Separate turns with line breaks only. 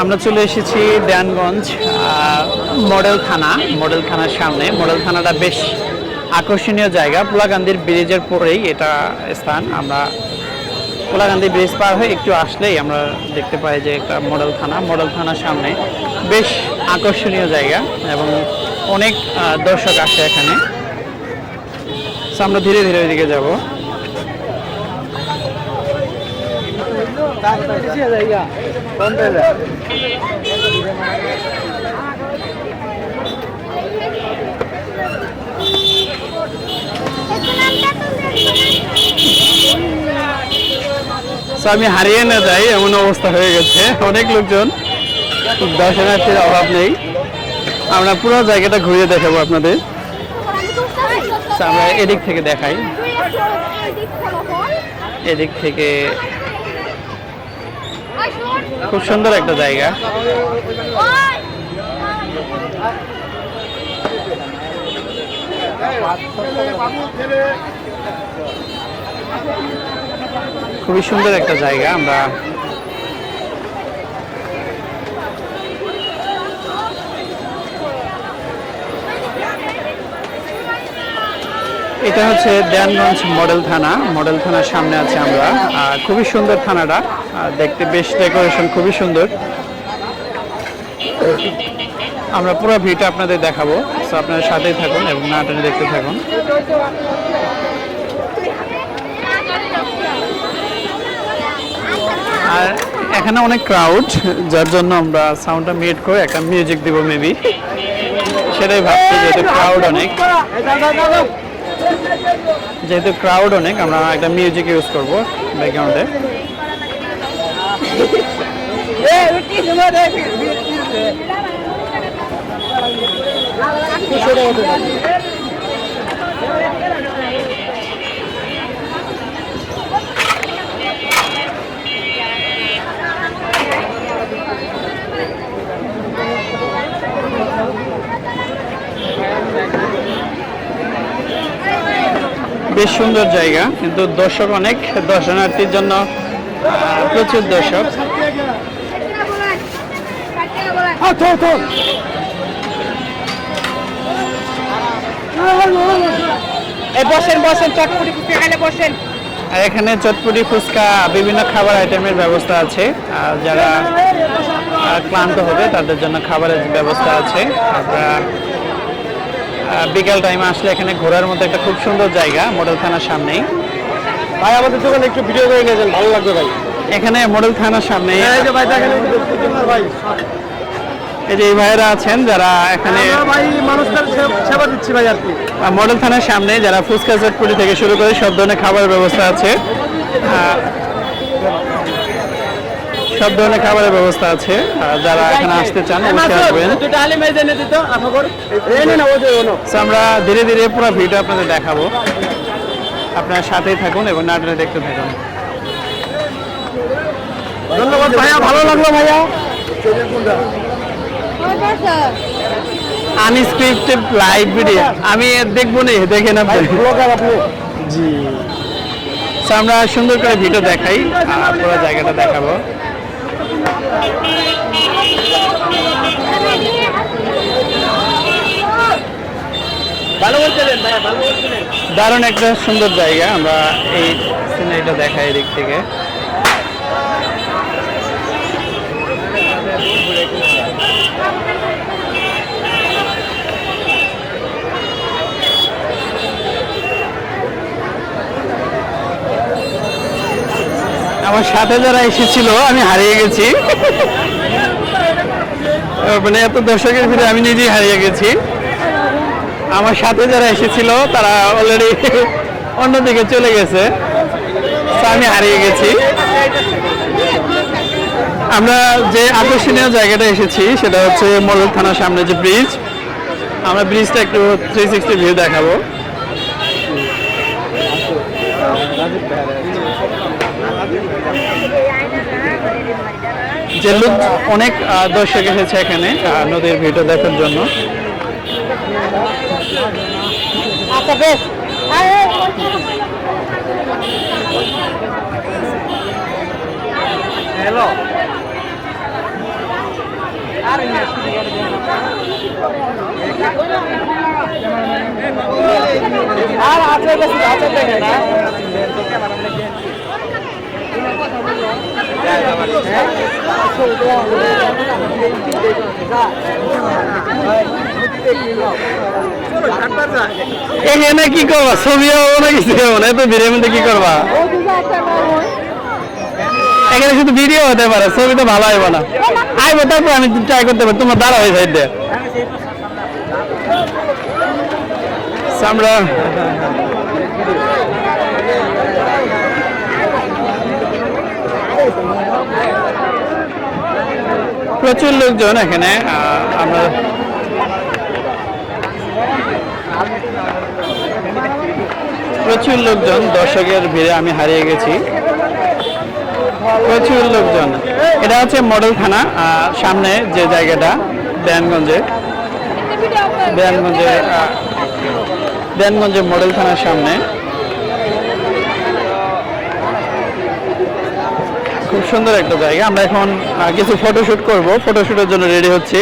আমরা চলে এসেছি দেয়ানগঞ্জ মডেল থানা মডেল থানার সামনে। মডেল থানাটা বেশ আকর্ষণীয় জায়গা। পোলাকান্দির ব্রিজের পরেই এটা স্থান। আমরা পোলাকান্দি ব্রিজ পার হয়ে একটু আসলেই আমরা দেখতে পাই যে একটা মডেল থানা মডেল থানার সামনে বেশ আকর্ষণীয় জায়গা এবং অনেক দর্শক আসে এখানে। আমরা ধীরে ধীরে ওইদিকে যাব। আমি হারিয়ে না যাই এমন অবস্থা হয়ে গেছে। অনেক লোকজন দর্শনার্থীর অভাব নেই। আমরা পুরো জায়গাটা ঘুরিয়ে দেখাবো আপনাদের। আমরা এদিক থেকে দেখাই। এদিক থেকে খুব সুন্দর একটা জায়গা। খুবই সুন্দর একটা জায়গা আমরা এটা হচ্ছে দেয়ানগঞ্জ মডেল থানা। মডেল থানার সামনে আছে আমরা। খুবই সুন্দর থানাটা। দেখতে বেশ ডেকোরেশন খুবই সুন্দর। আমরা পুরো ভিউটা আপনাদের দেখাবো। তো আপনারা সাথেই থাকুন এবং নাটনে দেখতে থাকুন। আর এখানে অনেক ক্রাউড যার জন্য আমরা সাউন্ডটা মিউট করে একটা মিউজিক দিব মেবি সেটাই ভাবছি, যেহেতু ক্রাউড অনেক। যেহেতু ক্রাউড অনেক আমরা একটা মিউজিক ইউজ করব ব্যাকগ্রাউন্ডে বেশ সুন্দর জায়গা কিন্তু দর্শক অনেক দর্শনার্থীর জন্য প্রচুর দর্শক।
এই বসেন বসেন চটপটি ফুচকা খাইলে বসেন।
আর এখানে চটপটি ফুচকা বিভিন্ন খাবার আইটেমের ব্যবস্থা আছে। আর যারা ক্লান্ত হবে তাদের জন্য খাবারের ব্যবস্থা আছে। আপনারা বিকেল টাইমে আসলে এখানে ঘোরার মতো একটা খুব সুন্দর জায়গা মডেল থানার সামনেই।
ভাই আমাদের দোকানে একটু ভিডিও করে নিয়ে যান ভালো লাগবে ভাই।
এখানে মডেল থানার সামনে
এই যে ভাই এই যে
এই যে ভাইয়েরা আছেন যারা এখানে
সেবা দিচ্ছি ভাই আর কি।
মডেল থানার সামনে যারা ফুচকা চটপটি থেকে শুরু করে সব ধরনের খাবারের ব্যবস্থা আছে। সব ধরনের খাবারের ব্যবস্থা আছে যারা এখানে আসতে চান অবশ্যই আসবেন। আমরা ধীরে ধীরে পুরো ভিডিও আপনাদের দেখাবো। আপনারা সাথেই থাকুন এবং নাটনে দেখতে থাকুন।
ধন্যবাদ ভাইয়া ভালো লাগল ভাইয়া।
আনস্ক্রিপ্টেড লাইভ ভিডিও আমি দেখব না
দেখে না
জি। আমরা সুন্দর করে ভিডিও দেখাই আর পুরো জায়গাটা দেখাবো
ভালো বলছিলেন ভাইয়া ভালো বলছিলেন
দারুণ একটা সুন্দর জায়গা আমরা এই সিনারিটা দেখাই এদিক থেকে। আমার সাথে যারা এসেছিল, আমি হারিয়ে গেছি। মানে এত দর্শকের ভিতরে আমি নিজেই হারিয়ে গেছি। আমার সাথে যারা এসেছিল, তারা অলরেডি অন্যদিকে চলে গেছে। আমি হারিয়ে গেছি। আমরা যে আকর্ষণীয় জায়গাটা এসেছি, সেটা হচ্ছে মডেল থানার সামনে যে ব্রিজ আমরা ব্রিজটা একটু থ্রি সিক্সটি ভিউ দেখাবো। যে লোক অনেক দর্শক এসেছে এখানে নদীর ভিডিও দেখার জন্য।
আচ্ছা বেশ।
হ্যালো।
আর আছে আছে দেখে না?
এখানে কি করবা? ছবি না কিছু না? এত ভিড়ের মধ্যে কি করবা? এখানে শুধু ভিডিও হতে পারে, ছবি তো ভালো হইব না। আইবো, তারপর আমি ট্রাই করতে পারি। তোমার দাঁড়া হয়ে সাইড দিয়ে আমরা প্রচুর লোকজন এখানে আমরা প্রচুর লোকজন, দর্শকের ভিড়ে আমি হারিয়ে গেছি। প্রচুর লোকজন। এটা হচ্ছে মডেল থানা সামনে যে জায়গাটা দেয়ানগঞ্জে দেয়ানগঞ্জে দেয়ানগঞ্জে মডেল থানার সামনে। খুব সুন্দর একটা জায়গা। আমরা এখন কিছু ফটোশ্যুট করব। ফটোশ্যুটের জন্য রেডি হচ্ছি।